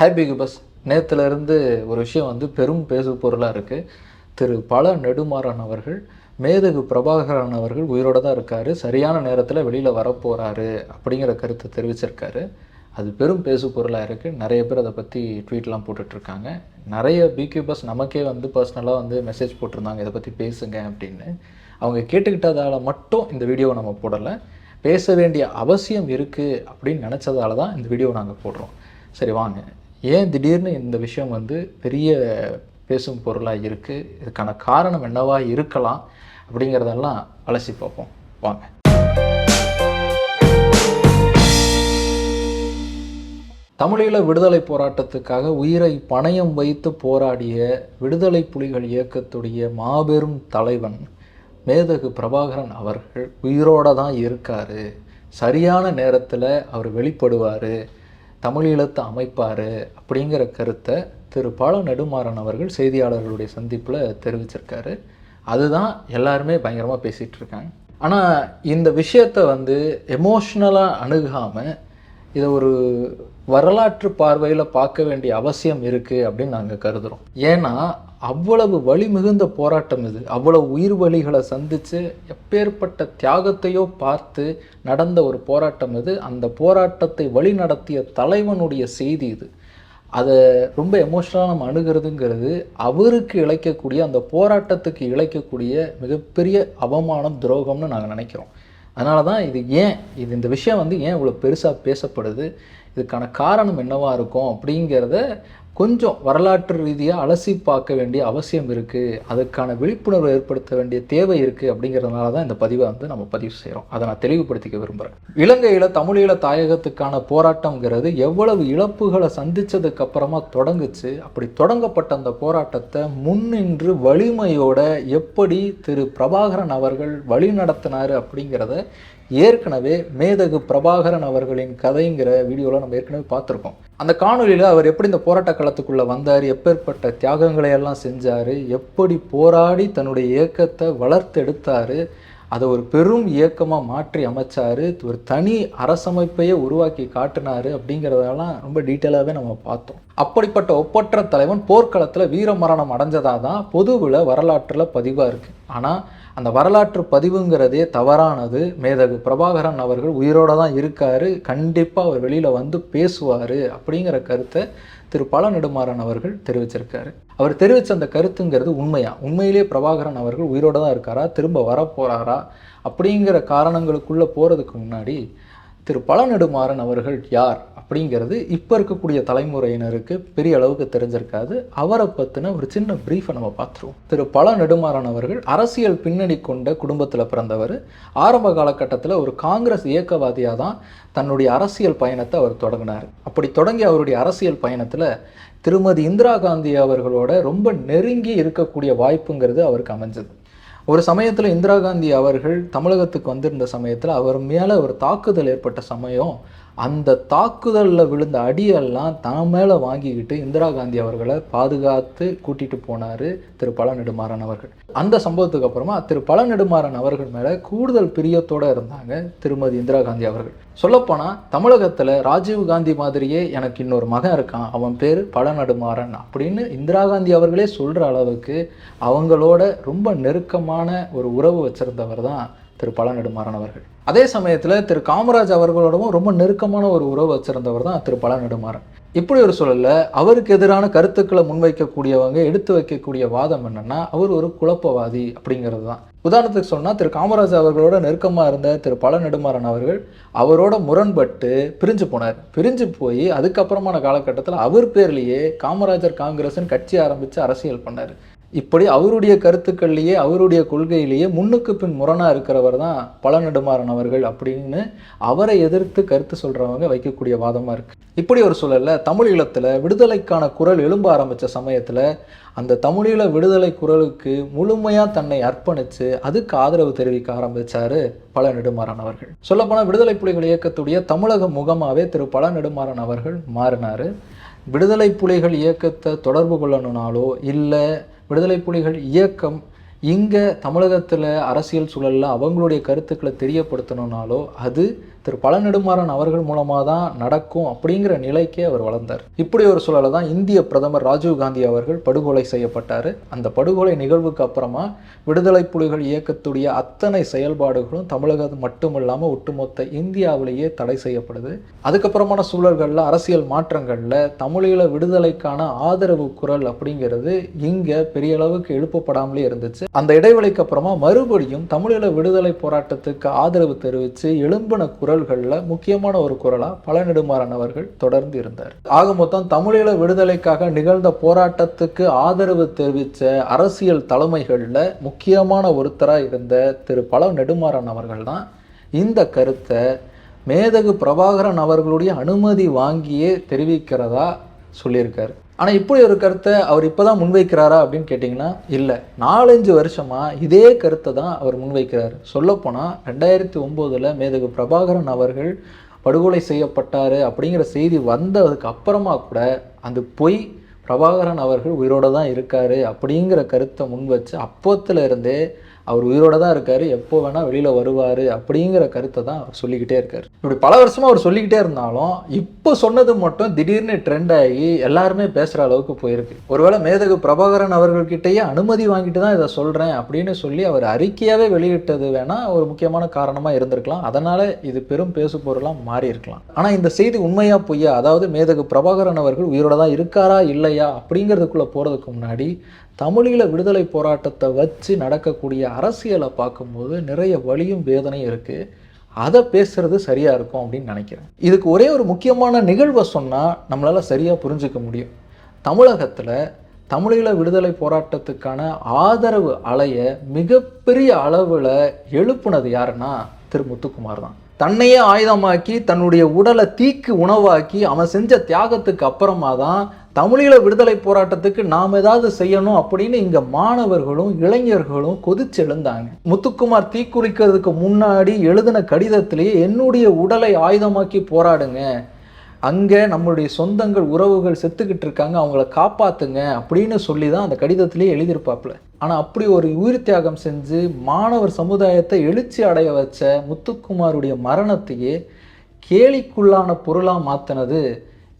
Happy bus நேற்றுலேருந்து ஒரு விஷயம் வந்து பெரும் பேசு பொருளாக இருக்குது திரு பல நெடுமாறன் அவர்கள் மேதகு பிரபாகரன் அவர்கள் உயிரோட தான் இருக்கார். சரியான நேரத்தில் வெளியில் வரப்போகிறாரு அப்படிங்கிற கருத்தை தெரிவிச்சிருக்காரு. அது பெரும் பேசு பொருளாக இருக்குது நிறைய பேர் அதை பற்றி ட்வீட்லாம் போட்டுட்ருக்காங்க நிறைய பிக்யூ பஸ் நமக்கே வந்து பர்சனலாக வந்து மெசேஜ் போட்டிருந்தாங்க. இதை பற்றி பேசுங்க அப்படின்னு. அவங்க கேட்டுக்கிட்டதால் மட்டும் இந்த வீடியோவை நம்ம போடலை. பேச வேண்டிய அவசியம் இருக்குது அப்படின்னு நினச்சதால தான் இந்த வீடியோவை நாங்கள் போடுறோம். சரி வாங்க. ஏன் திடீர்னு இந்த விஷயம் வந்து பெரிய பேசும் பொருளாக இருக்குது இதுக்கான காரணம் என்னவாக இருக்கலாம்? அப்படிங்கிறதெல்லாம் அலசி பார்ப்போம். வாங்க. தமிழீழ விடுதலை போராட்டத்துக்காக உயிரை பணயம் வைத்து போராடிய விடுதலை புலிகள் இயக்கத்துடைய மாபெரும் தலைவன் மேதகு பிரபாகரன் அவர்கள் உயிரோட தான் இருக்கார். சரியான நேரத்தில் அவர் வெளிப்படுவார். தமிழீழத்தை அமைப்பார் அப்படிங்கிற கருத்தை திரு பால நெடுமாறன் அவர்கள் செய்தியாளர்களுடைய சந்திப்பில் தெரிவிச்சிருக்காரு. அதுதான் எல்லாருமே பயங்கரமாக பேசிகிட்டு இருக்காங்க. ஆனால் இந்த விஷயத்தை வந்து எமோஷ்னலாக அணுகாமல் இதை ஒரு வரலாற்று பார்வையில் பார்க்க வேண்டிய அவசியம் இருக்குது அப்படின்னு நாங்கள் கருதுகிறோம் ஏன்னா அவ்வளவு வலி மிகுந்த போராட்டம் இது. அவ்வளவு உயிர் வழிகளை சந்தித்து எப்பேற்பட்ட தியாகத்தையோ பார்த்து நடந்த ஒரு போராட்டம் இது. அந்த போராட்டத்தை வழி நடத்திய தலைவனுடைய செய்தி இது. அதை ரொம்ப எமோஷ்னலாக நம்ம அணுகிறதுங்கிறது அவருக்கு இழைக்கக்கூடிய அந்த போராட்டத்துக்கு இழைக்கக்கூடிய மிகப்பெரிய அவமானம் துரோகம்னு நாங்கள் நினைக்கிறோம். அதனால தான் இது ஏன் இது இந்த விஷயம் வந்து ஏன் இவ்வளோ பெருசாக பேசப்படுது? இதுக்கான காரணம் என்னவாக இருக்கும் அப்படிங்கிறத கொஞ்சம் வரலாற்று ரீதியாக அலசி பார்க்க வேண்டிய அவசியம் இருக்குது அதுக்கான விழிப்புணர்வு ஏற்படுத்த வேண்டிய தேவை இருக்குது அப்படிங்கிறதுனால தான் இந்த பதிவை வந்து நம்ம பதிவு செய்கிறோம் அதை நான் தெளிவுபடுத்திக்க விரும்புகிறேன் இலங்கையில் தமிழீழ தாயகத்துக்கான போராட்டங்கிறது எவ்வளவு இழப்புகளை சந்தித்ததுக்கு அப்புறமா தொடங்குச்சு. அப்படி தொடங்கப்பட்ட அந்த போராட்டத்தை முன்னின்று வலிமையோட எப்படி திரு பிரபாகரன் அவர்கள் வழி நடத்தினார் அப்படிங்கிறத ஏற்கனவே மேதகு பிரபாகரன் அவர்களின் கதைங்கிற வீடியோவில் நம்ம ஏற்கனவே பார்த்துருக்கோம். அந்த காணொலியில் அவர் எப்படி இந்த போராட்ட களத்துக்குள்ளே வந்தார் எப்பேற்பட்ட தியாகங்களை எல்லாம் செஞ்சார் எப்படி போராடி தன்னுடைய இயக்கத்தை வளர்த்தெடுத்தார் அதை ஒரு பெரும் இயக்கமாக மாற்றி அமைச்சார். ஒரு தனி அரசமைப்பையே உருவாக்கி காட்டினார் அப்படிங்கிறதெல்லாம் ரொம்ப டீட்டெயிலாகவே நம்ம பார்த்தோம். அப்படிப்பட்ட ஒப்பற்ற தலைவன் போர்க்களத்தில் வீரமரணம் அடைஞ்சதாக தான் பொதுவில் வரலாற்றில் பதிவாக இருக்குது ஆனால் அந்த வரலாற்று பதிவுங்கிறதே தவறானது. மேதகு பிரபாகரன் அவர்கள் உயிரோட தான் இருக்காரு. கண்டிப்பாக அவர் வெளியில் வந்து பேசுவார் அப்படிங்கிற கருத்தை திரு. பழ நெடுமாறன் அவர்கள் தெரிவிச்சிருக்காரு. அவர் தெரிவித்த அந்த கருத்துங்கிறது உண்மையா? உண்மையிலேயே பிரபாகரன் அவர்கள் உயிரோட தான் இருக்காரா? திரும்ப வரப்போகிறாரா அப்படிங்கிற காரணங்களுக்குள்ளே போகிறதுக்கு முன்னாடி திரு பல நெடுமாறன் அவர்கள் யார் அப்படிங்கிறது இப்போ இருக்கக்கூடிய தலைமுறையினருக்கு பெரிய அளவுக்கு தெரிஞ்சிருக்காது. அவரை பற்றின ஒரு சின்ன ப்ரீஃபை நம்ம பார்த்துருவோம். திரு பழ நெடுமாறன் அவர்கள் அரசியல் பின்னணி கொண்ட குடும்பத்தில் பிறந்தவர். ஆரம்ப காலகட்டத்தில் ஒரு காங்கிரஸ் இயக்கவாதியாக தான் தன்னுடைய அரசியல் பயணத்தை அவர் தொடங்கினார். அப்படி தொடங்கி அவருடைய அரசியல் பயணத்தில் திருமதி இந்திரா காந்தி அவர்களோட ரொம்ப நெருங்கி இருக்கக்கூடிய வாய்ப்புங்கிறது அவருக்கு அமைஞ்சது. ஒரு சமயத்தில் இந்திரா காந்தி அவர்கள் தமிழகத்துக்கு வந்திருந்த சமயத்தில் அவர் மேலே ஒரு தாக்குதல் ஏற்பட்ட சமயம் அந்த தாக்குதலில் விழுந்த அடியெல்லாம் தான் மேலே வாங்கிக்கிட்டு இந்திரா காந்தி அவர்களை பாதுகாத்து கூட்டிகிட்டு போனார் திரு பல நெடுமாறன் அவர்கள். அந்த சம்பவத்துக்கு அப்புறமா திரு பல நெடுமாறன் அவர்கள் மேலே கூடுதல் பிரியத்தோடு இருந்தாங்க திருமதி இந்திரா காந்தி அவர்கள். சொல்லப்போனால் தமிழகத்தில் ராஜீவ் காந்தி மாதிரியே எனக்கு இன்னொரு மகன் இருக்கான் அவன் பேர் பல நடுமாறன் அப்படின்னு இந்திரா காந்தி அவர்களே சொல்கிற அளவுக்கு அவங்களோட ரொம்ப நெருக்கமான ஒரு உறவு வச்சுருந்தவர் தான் திரு பல நெடுமாறன் அவர்கள். அதே சமயத்தில் திரு காமராஜ் அவர்களோடவும் ரொம்ப நெருக்கமான ஒரு உறவு வச்சிருந்தவர் தான் திரு பழ நெடுமாறன். இப்படி ஒரு சூழலில் அவருக்கு எதிரான கருத்துக்களை முன்வைக்கக்கூடியவங்க எடுத்து வைக்கக்கூடிய வாதம் என்னன்னா அவர் ஒரு குழப்பவாதி அப்படிங்கிறது தான். உதாரணத்துக்கு சொன்னால் திரு காமராஜ் அவர்களோட நெருக்கமாக இருந்த திரு பழ நெடுமாறன் அவர்கள் அவரோட முரண்பட்டு பிரிஞ்சு போனார். பிரிஞ்சு போய் அதுக்கப்புறமான காலகட்டத்தில் அவர் பேர்லேயே காமராஜர் காங்கிரஸ்னு கட்சி ஆரம்பித்து அரசியல் பண்ணார். இப்படி அவருடைய கருத்துக்கள்லேயே அவருடைய கொள்கையிலேயே முன்னுக்கு பின் முரணாக இருக்கிறவர் தான் பல நெடுமாறன் அவர்கள் அப்படின்னு அவரை எதிர்த்து கருத்து சொல்கிறவங்க வைக்கக்கூடிய வாதமாக இருக்குது இப்படி ஒரு சூழலில் தமிழீழத்தில் விடுதலைக்கான குரல் எழும்ப ஆரம்பித்த சமயத்தில் அந்த தமிழீழ விடுதலை குரலுக்கு முழுமையாக தன்னை அர்ப்பணித்து அதுக்கு ஆதரவு தெரிவிக்க ஆரம்பித்தார் பல நெடுமாறன் அவர்கள். சொல்லப்போனால் விடுதலை புலிகள் இயக்கத்துடைய தமிழக முகமாகவே திரு பல நெடுமாறன் அவர்கள் மாறினார். விடுதலை புலிகள் இயக்கத்தை தொடர்பு கொள்ளணுனாலோ இல்லை விடுதலை புலிகள் இயக்கம் இங்கே தமிழகத்தில் அரசியல் சூழலில் அவங்களுடைய கருத்துக்களை தெரியப்படுத்தணுன்னாலோ அது திரு பல நெடுமாறன் அவர்கள் மூலமாக தான் நடக்கும் அப்படிங்கிற நிலைக்கே அவர் வளர்ந்தார். இப்படி ஒரு சூழலை தான் இந்திய பிரதமர் ராஜீவ் காந்தி அவர்கள் படுகொலை செய்யப்பட்டார். அந்த படுகொலை நிகழ்வுக்கு அப்புறமா விடுதலை புலிகள் இயக்கத்துடைய அத்தனை செயல்பாடுகளும் தமிழகம் மட்டுமில்லாமல் ஒட்டுமொத்த இந்தியாவிலேயே தடை செய்யப்படுது. அதுக்கப்புறமான சூழல்களில் அரசியல் மாற்றங்களில் தமிழீழ விடுதலைக்கான ஆதரவு குரல் அப்படிங்கிறது இங்கே பெரிய அளவுக்கு எழுப்பப்படாமலே இருந்துச்சு. அந்த இடைவெளிக்கு அப்புறமா மறுபடியும் தமிழீழ விடுதலை போராட்டத்துக்கு ஆதரவு தெரிவித்து எழும்பின குரல்களில் முக்கியமான ஒரு குரலாக பழநெடுமாறன் அவர்கள் தொடர்ந்து இருந்தார். ஆக மொத்தம் தமிழீழ விடுதலைக்காக நிகழ்ந்த போராட்டத்துக்கு ஆதரவு தெரிவித்த அரசியல் தலைமைகளில் முக்கியமான ஒருத்தராக இருந்த திரு பல நெடுமாறன் அவர்கள் தான் இந்த கருத்தை மேதகு பிரபாகரன் அவர்களுடைய அனுமதி வாங்கியே தெரிவிக்கிறதா சொல்லியிருக்காரு. ஆனால் இப்படி ஒரு கருத்தை அவர் இப்போ தான் முன்வைக்கிறாரா அப்படின்னு கேட்டிங்கன்னா இல்லை. நாலஞ்சு வருஷமாக இதே கருத்தை தான் அவர் முன்வைக்கிறார். சொல்லப்போனால் ரெண்டாயிரத்தி ஒம்போதில் மேதகு பிரபாகரன் அவர்கள் படுகொலை செய்யப்பட்டார் அப்படிங்கிற செய்தி வந்ததுக்கு அப்புறமா கூட அந்த பொய் பிரபாகரன் அவர்கள் உயிரோடு தான் இருக்கார் அப்படிங்கிற கருத்தை முன் வச்சு அப்போத்துல இருந்தே அவர் உயிரோடு தான் இருக்கார். எப்போ வேணால் வெளியில் வருவார் அப்படிங்கிற கருத்தை தான் அவர் சொல்லிக்கிட்டே இருக்கார். இப்படி பல வருஷமாக அவர் சொல்லிக்கிட்டே இருந்தாலும் இப்போ சொன்னது மட்டும் திடீர்னு ட்ரெண்ட் ஆகி எல்லாருமே பேசுகிற அளவுக்கு போயிருக்கு. ஒருவேளை மேதகு பிரபாகரன் அவர்கள்கிட்டயே அனுமதி வாங்கிட்டு தான் இதை சொல்கிறேன் அப்படின்னு சொல்லி அவர் அறிக்கையாகவே வெளியிட்டது வேணால் ஒரு முக்கியமான காரணமாக இருந்திருக்கலாம். அதனால் இது பெரும் பேசு பொருளாக மாறி இருக்கலாம். ஆனால் இந்த செய்தி உண்மையாக பொய்யா? அதாவது மேதகு பிரபாகரன் அவர்கள் உயிரோட தான் இருக்காரா இல்லையா அப்படிங்கிறதுக்குள்ளே போகிறதுக்கு முன்னாடி தமிழீழ விடுதலை போராட்டத்தை வச்சு நடக்கக்கூடிய அரசியலை பார்க்கும்போது நிறைய வழியும் வேதனையும் இருக்குது அதை பேசுறது சரியாக இருக்கும் அப்படின்னு நினைக்கிறேன். இதுக்கு ஒரே ஒரு முக்கியமான நிகழ்வை சொன்னால் நம்மளால் சரியாக புரிஞ்சுக்க முடியும். தமிழகத்தில் தமிழீழ விடுதலை போராட்டத்துக்கான ஆதரவு அலைய மிகப்பெரிய அளவில் எழுப்புனது யாருன்னா திரு முத்துக்குமார் தான். தன்னையே ஆயுதமாக்கி தன்னுடைய உடலை தீக்கு உணவாக்கி அவன் செஞ்ச தியாகத்துக்கு அப்புறமா தான் தமிழீழ விடுதலை போராட்டத்துக்கு நாம் ஏதாவது செய்யணும் அப்படின்னு இங்கே மாணவர்களும் இளைஞர்களும் கொதிச்சு எழுந்தாங்க முத்துக்குமார் தீக்குளிக்கிறதுக்கு முன்னாடி எழுதின கடிதத்திலேயே என்னுடைய உடலை ஆயுதமாக்கி போராடுங்க. அங்கே நம்மளுடைய சொந்தங்கள் உறவுகள் செத்துக்கிட்டு இருக்காங்க. அவங்கள காப்பாற்றுங்க அப்படின்னு சொல்லி தான் அந்த கடிதத்திலேயே எழுதியிருப்பாப்புல. ஆனால் அப்படி ஒரு உயிர் தியாகம் செஞ்சு மாணவர் சமுதாயத்தை எழுச்சி அடைய வச்ச முத்துக்குமாருடைய மரணத்தையே கேலிக்குள்ளான பொருளாக மாற்றினது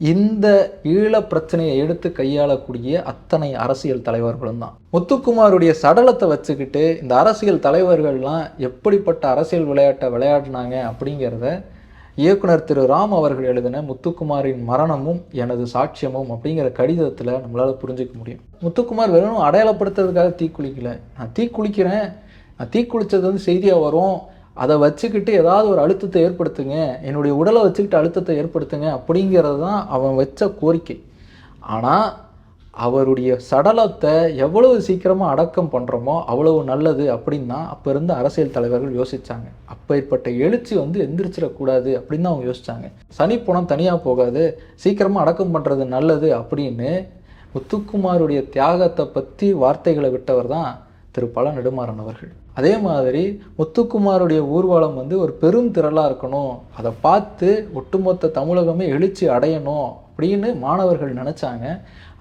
இந்த ஈழ பிரச்சனையை எடுத்து கையாளக்கூடிய அத்தனை அரசியல் தலைவர்களும் தான். முத்துக்குமாருடைய சடலத்தை வச்சுக்கிட்டு இந்த அரசியல் தலைவர்கள்லாம் எப்படிப்பட்ட அரசியல் விளையாட்டை விளையாடினாங்க அப்படிங்கிறத இயக்குனர் திரு ராம் அவர்கள் எழுதின முத்துக்குமாரின் மரணமும் எனது சாட்சியமும் அப்படிங்கிற கடிதத்தில் நம்மளால் புரிஞ்சிக்க முடியும். முத்துக்குமார் வெறும் அடையாளப்படுத்துறதுக்காக தீக்குளிக்கலை. நான் தீக்குளிக்கிறேன். நான் தீக்குளித்தது வந்து செய்தியாக வரும். அதை வச்சுக்கிட்டு ஏதாவது ஒரு அழுத்தத்தை ஏற்படுத்துங்க என்னுடைய உடலை வச்சுக்கிட்டு அழுத்தத்தை ஏற்படுத்துங்க அப்படிங்கிறது தான் அவன் வச்ச கோரிக்கை. ஆனால் அவருடைய சடலத்தை எவ்வளவு சீக்கிரமாக அடக்கம் பண்ணுறோமோ அவ்வளவு நல்லது அப்படின்னு தான் அப்போ இருந்த அரசியல் தலைவர்கள் யோசித்தாங்க அப்பேற்பட்ட எழுச்சி வந்து எந்திரிச்சிடக்கூடாது அப்படின்னு தான் அவங்க யோசித்தாங்க சனி பணம் தனியாக போகாது சீக்கிரமாக அடக்கம் பண்ணுறது நல்லது அப்படின்னு முத்துக்குமாருடைய தியாகத்தை பற்றி வார்த்தைகளை விட்டவர் தான் திரு பல நெடுமாறன் அவர்கள். அதே மாதிரி முத்துக்குமாருடைய ஊர்வலம் வந்து ஒரு பெரும் திரளாக இருக்கணும். அதை பார்த்து ஒட்டுமொத்த தமிழகமே எழுச்சி அடையணும். அப்படின்னு மாணவர்கள் நினச்சாங்க.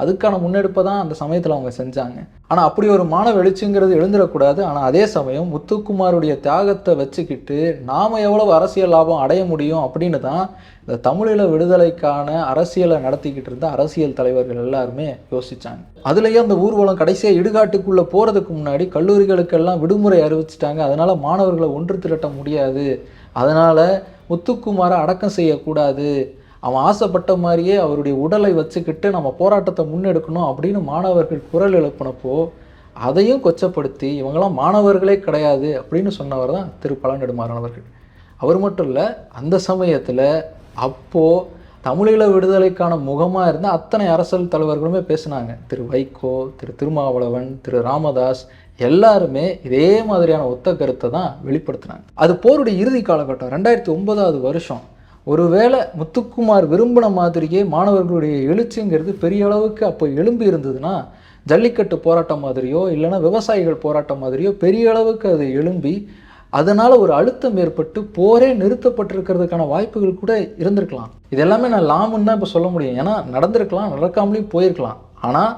அதுக்கான முன்னெடுப்பை தான் அந்த சமயத்தில் அவங்க செஞ்சாங்க. ஆனால் அப்படி ஒரு மாணவ எழுச்சிங்கிறது எழுந்துடக்கூடாது ஆனால் அதே சமயம் முத்துக்குமாருடைய தியாகத்தை வச்சுக்கிட்டு நாம் எவ்வளவு அரசியல் லாபம் அடைய முடியும் அப்படின்னு தான் இந்த தமிழீழ விடுதலைக்கான அரசியலை நடத்திக்கிட்டு இருந்த அரசியல் தலைவர்கள் எல்லாருமே யோசித்தாங்க அதுலேயே அந்த ஊர்வலம் கடைசியாக இடுகாட்டுக்குள்ளே போகிறதுக்கு முன்னாடி கல்லூரிகளுக்கெல்லாம் விடுமுறை அறிவிச்சிட்டாங்க. அதனால் மாணவர்களை ஒன்று திரட்ட முடியாது. அதனால் முத்துக்குமாரை அடக்கம் செய்யக்கூடாது. அவன் ஆசைப்பட்ட மாதிரியே அவருடைய உடலை வச்சுக்கிட்டு நம்ம போராட்டத்தை முன்னெடுக்கணும் அப்படின்னு மாணவர்கள் குரல் எழுப்பினப்போ அதையும் கொச்சப்படுத்தி இவங்கெல்லாம் மாணவர்களே கிடையாது அப்படின்னு சொன்னவர் தான் திரு. பழநெடுமாறன் அவர்கள். அவர் மட்டும் இல்லை அந்த சமயத்தில் அப்போது தமிழீழ விடுதலைக்கான முகமாக இருந்த அத்தனை அரசியல் தலைவர்களுமே பேசினாங்க. திரு. வைகோ திரு. திருமாவளவன் திரு. ராமதாஸ் எல்லாருமே இதே மாதிரியான ஒத்த கருத்தை தான் வெளிப்படுத்தினாங்க. அது போருடைய இறுதி காலகட்டம் ரெண்டாயிரத்தி ஒன்பதாவது வருஷம். ஒருவேளை முத்துக்குமார் விரும்பின மாதிரியே மாணவர்களுடைய எழுச்சிங்கிறது பெரிய அளவுக்கு அப்போ எழும்பி இருந்ததுன்னா ஜல்லிக்கட்டு போராட்டம் மாதிரியோ இல்லைன்னா விவசாயிகள் போராட்டம் மாதிரியோ பெரிய அளவுக்கு அது எழும்பி அதனால் ஒரு அழுத்தம் ஏற்பட்டு போரே நிறுத்தப்பட்டிருக்கிறதுக்கான வாய்ப்புகள் கூட இருந்திருக்கலாம். இது எல்லாமே நான் லாமுன்னு தான் இப்போ சொல்ல முடியும். ஏன்னா நடந்திருக்கலாம் நடக்காமலேயும் போயிருக்கலாம். ஆனால்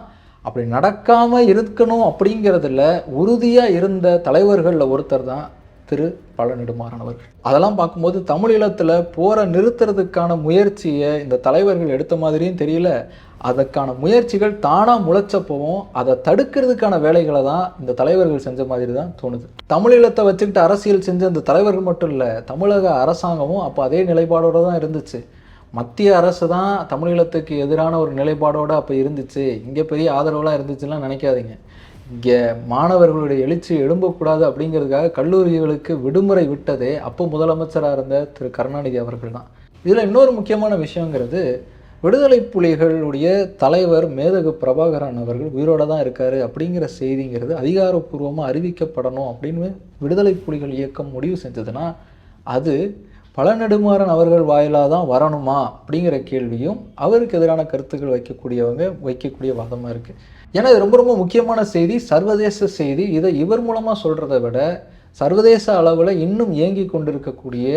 அப்படி நடக்காமல் இருக்கணும் அப்படிங்கிறதுல உறுதியாக இருந்த தலைவர்களில் ஒருத்தர் தான் திரு பழநெடுமாறன் அவர்கள் அதெல்லாம் பார்க்கும்போது தமிழீழத்தில் போரை நிறுத்துறதுக்கான முயற்சியை இந்த தலைவர்கள் எடுத்த மாதிரியும் தெரியல. அதற்கான முயற்சிகள் தானாக முளைச்சப்பவும் அதை தடுக்கிறதுக்கான வேலைகளை தான் இந்த தலைவர்கள் செஞ்ச மாதிரி தான் தோணுது. தமிழீழத்தை வச்சுக்கிட்டு அரசியல் செஞ்ச இந்த தலைவர்கள் மட்டும் இல்லை தமிழக அரசாங்கமும் அப்போ அதே நிலைப்பாடோடு தான் இருந்துச்சு. மத்திய அரசு தான் தமிழீழத்துக்கு எதிரான ஒரு நிலைப்பாடோடு அப்போ இருந்துச்சு. இங்கே பெரிய ஆதரவுலாம் இருந்துச்சுலாம் நினைக்காதீங்க. மாணவர்களுடைய எழுச்சி எழும்பக்கூடாது அப்படிங்கிறதுக்காக கல்லூரிகளுக்கு விடுமுறை விட்டதே அப்போ முதலமைச்சராக இருந்த திரு கருணாநிதி அவர்கள் தான். இதில் இன்னொரு முக்கியமான விஷயங்கிறது விடுதலை புலிகளுடைய தலைவர் மேதகு பிரபாகரன் அவர்கள் உயிரோட தான் இருக்காரு அப்படிங்கிற செய்திங்கிறது அதிகாரப்பூர்வமாக அறிவிக்கப்படணும் அப்படின்னு விடுதலை புலிகள் இயக்கம் முடிவு செஞ்சதுன்னா அது பழநெடுமாறன் அவர்கள் வாயிலாக தான் வரணுமா அப்படிங்கிற கேள்வியும் அவருக்கு எதிரான கருத்துக்கள் வைக்கக்கூடியவங்க வைக்கக்கூடிய வாதமாக இருக்குது ஏன்னா இது ரொம்ப ரொம்ப முக்கியமான செய்தி சர்வதேச செய்தி. இதை இவர் மூலமாக சொல்கிறத விட சர்வதேச அளவில் இன்னும் இயங்கி கொண்டிருக்கக்கூடிய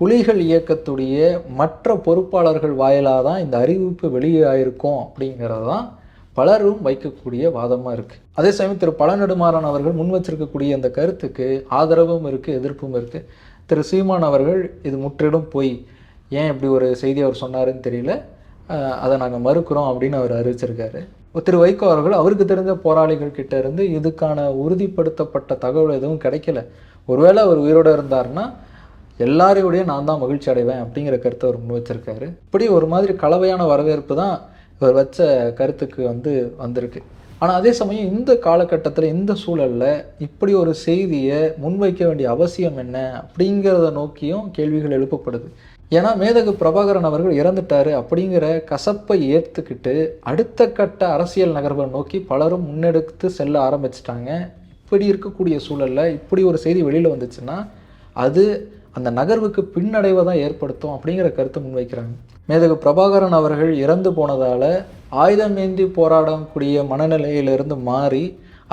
புலிகள் இயக்கத்துடைய மற்ற பொறுப்பாளர்கள் வாயிலாக தான் இந்த அறிவிப்பு வெளியாயிருக்கும் அப்படிங்கிறது தான் பலரும் வைக்கக்கூடிய வாதமாக இருக்குது அதே சமயம் திரு பழநெடுமாறன் அவர்கள் முன் வச்சிருக்கக்கூடிய அந்த கருத்துக்கு ஆதரவும் இருக்குது எதிர்ப்பும் இருக்குது திரு சீமான் அவர்கள் இது முற்றிலும் போய். ஏன் இப்படி ஒரு செய்தி அவர் சொன்னாருன்னு தெரியல. அதை நாங்கள் மறுக்கிறோம் அப்படின்னு அவர் அறிவிச்சிருக்காரு. திரு வைகோ அவர்கள் அவருக்கு தெரிஞ்ச போராளிகள் கிட்ட இருந்து இதுக்கான உறுதிப்படுத்தப்பட்ட தகவல் எதுவும் கிடைக்கல. ஒருவேளை அவர் உயிரோடு இருந்தாருன்னா எல்லாரையுடைய நான் தான் மகிழ்ச்சி அடைவேன் அப்படிங்கிற கருத்தை அவர் முன் வச்சிருக்காரு இப்படி ஒரு மாதிரி கலவையான வரவேற்பு தான் இவர் வச்ச கருத்துக்கு வந்து வந்திருக்கு. ஆனால் அதே சமயம் இந்த காலகட்டத்தில் இந்த சூழலில் இப்படி ஒரு செய்தியை முன்வைக்க வேண்டிய அவசியம் என்ன அப்படிங்கிறத நோக்கியும் கேள்விகள் எழுப்பப்படுது. ஏன்னா மேதகு பிரபாகரன் அவர்கள் இறந்துட்டாரு அப்படிங்கிற கசப்பை ஏற்றுக்கிட்டு அடுத்த கட்ட அரசியல் நகர்வை நோக்கி பலரும் முன்னெடுத்து செல்ல ஆரம்பிச்சிட்டாங்க. இப்படி இருக்கக்கூடிய சூழலில் இப்படி ஒரு செய்தி வெளியில் வந்துச்சுன்னா அது அந்த நகர்வுக்கு பின்னடைவை தான் ஏற்படுத்தும் அப்படிங்கிற கருத்தை முன்வைக்கிறாங்க. மேதகு பிரபாகரன் அவர்கள் இறந்து போனதால் ஆயுதம் ஏந்தி போராடக்கூடிய மனநிலையிலிருந்து மாறி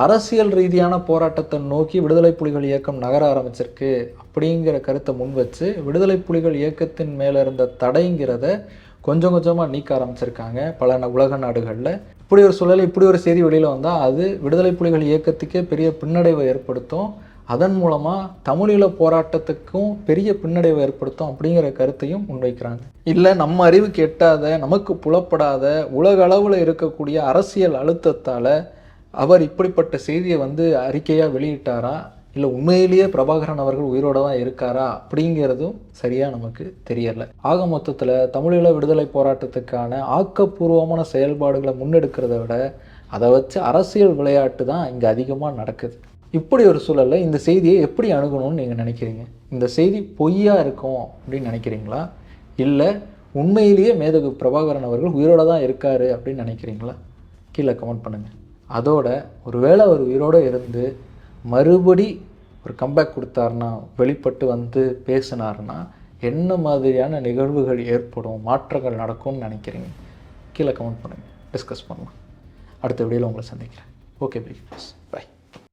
அரசியல் ரீதியான போராட்டத்தை நோக்கி விடுதலை புலிகள் இயக்கம் நகர ஆரம்பிச்சிருக்கு அப்படிங்கிற கருத்தை முன் வச்சு விடுதலை புலிகள் இயக்கத்தின் மேலே இருந்த தடைங்கிறத கொஞ்சம் கொஞ்சமாக நீக்க ஆரம்பிச்சிருக்காங்க பல உலக நாடுகளில். இப்படி ஒரு சூழல் இப்படி ஒரு செய்தி வெளியில் வந்தால் அது விடுதலை புலிகள் இயக்கத்துக்கே பெரிய பின்னடைவை ஏற்படுத்தும். அதன் மூலமாக தமிழீழ போராட்டத்துக்கும் பெரிய பின்னடைவை ஏற்படுத்தும் அப்படிங்கிற கருத்தையும் முன்வைக்கிறாங்க. இல்லை நம்ம அறிவுக்கு எட்டாத நமக்கு புலப்படாத உலக அளவில் இருக்கக்கூடிய அரசியல் அழுத்தத்தால் அவர் இப்படிப்பட்ட செய்தியை வந்து அறிக்கையாக வெளியிட்டாரா? இல்லை உண்மையிலேயே பிரபாகரன் அவர்கள் உயிரோட தான் இருக்காரா? அப்படிங்கிறதும் சரியாக நமக்கு தெரியலை. ஆக மொத்தத்தில் தமிழீழ விடுதலை போராட்டத்துக்கான ஆக்கப்பூர்வமான செயல்பாடுகளை முன்னெடுக்கிறத விட அதை வச்சு அரசியல் விளையாட்டு தான் இங்கே அதிகமாக நடக்குது. இப்படி ஒரு சூழலில் இந்த செய்தியை எப்படி அணுகணும்னு நீங்கள் நினைக்கிறீங்க? இந்த செய்தி பொய்யாக இருக்கும் அப்படின்னு நினைக்கிறீங்களா? இல்லை உண்மையிலேயே மேதகு பிரபாகரன் அவர்கள் உயிரோட தான் இருக்கார் அப்படின்னு நினைக்கிறீங்களா? கீழே கமெண்ட் பண்ணுங்கள் அதோட ஒருவேளை அவர் உயிரோடு இருந்து மறுபடி ஒரு கம்பேக் கொடுத்தாருன்னா வெளிப்பட்டு வந்து பேசினாருன்னா என்ன மாதிரியான நிகழ்வுகள் ஏற்படும் மாற்றங்கள் நடக்கும்னு நினைக்கிறீங்க? கீழே கமெண்ட் பண்ணுங்கள் டிஸ்கஸ் பண்ணலாம். அடுத்த வீடியோவில் உங்களை சந்திக்கிறேன். ஓகே பிக் பாய்